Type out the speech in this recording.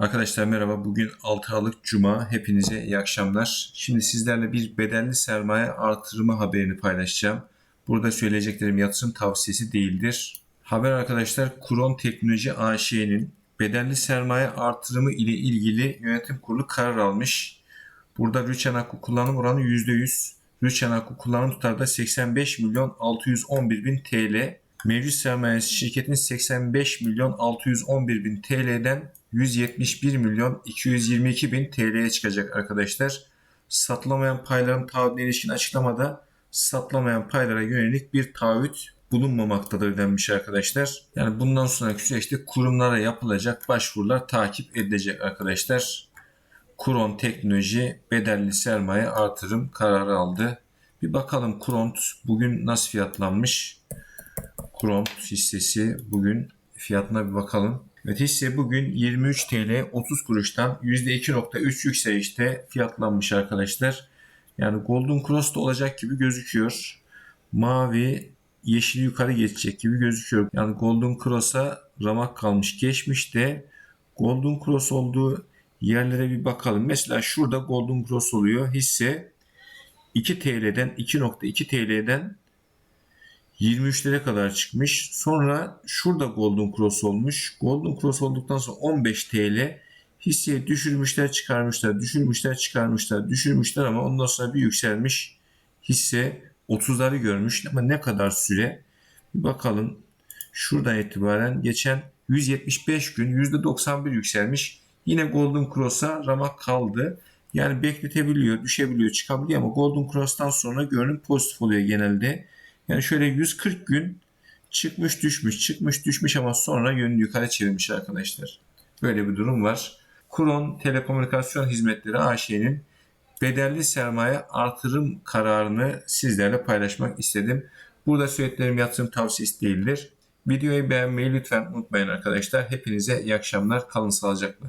Arkadaşlar merhaba. Bugün 6 Aralık Cuma. Hepinize iyi akşamlar. Şimdi sizlerle bir bedelli sermaye artırımı haberini paylaşacağım. Burada söyleyeceklerim yatırım tavsiyesi değildir. Haber arkadaşlar Kuron Teknoloji AŞ'nin bedelli sermaye artırımı ile ilgili yönetim kurulu karar almış. Burada rüçhan hakkı kullanım oranı %100. Rüçhan hakkı kullanım tutarı da 85 milyon 611 bin TL. Mevcut sermayesi şirketin 85 milyon 611 bin TL'den 171 milyon 222 bin TL'ye çıkacak arkadaşlar. Satılamayan payların taahhüdüne ilişkin açıklamada satılamayan paylara yönelik bir taahhüt bulunmamaktadır denmiş arkadaşlar. Yani bundan sonraki süreçte kurumlara yapılacak başvurular takip edilecek arkadaşlar. Kuron Teknoloji bedelli sermaye artırım kararı aldı. Bir bakalım Kuront bugün nasıl fiyatlanmış? Kuront hissesi bugün fiyatına bir bakalım. Evet hisse bugün 23 TL 30 kuruştan %2.3 yükselişte fiyatlanmış arkadaşlar. Yani Golden Cross'ta olacak gibi gözüküyor. Mavi yeşil yukarı geçecek gibi gözüküyor. Yani Golden Cross'a ramak kalmış. Geçmişte Golden Cross olduğu yerlere bir bakalım. Mesela şurada Golden Cross oluyor. Hisse 2 TL'den 2.2 TL'den 23'lere kadar çıkmış. Sonra şurada Golden Cross olmuş. Golden Cross olduktan sonra 15 TL hisseyi düşürmüşler çıkarmışlar, düşürmüşler çıkarmışlar, düşürmüşler ama ondan sonra bir yükselmiş. Hisse 30'ları görmüş ama ne kadar süre? Bir bakalım. Şuradan itibaren geçen 175 gün %91 yükselmiş. Yine Golden Cross'a ramak kaldı. Yani bekletebiliyor, düşebiliyor, çıkabiliyor ama Golden Cross'tan sonra görünüm pozitif oluyor genelde. Yani şöyle 140 gün çıkmış düşmüş çıkmış düşmüş ama sonra yönünü yukarı çevirmiş arkadaşlar. Böyle bir durum var. Kuron Telekomünikasyon Hizmetleri AŞ'nin bedelli sermaye artırım kararını sizlerle paylaşmak istedim. Burada söylediklerim yatırım tavsiyesi değildir. Videoyu beğenmeyi lütfen unutmayın arkadaşlar. Hepinize iyi akşamlar. Kalın sağlıcakla.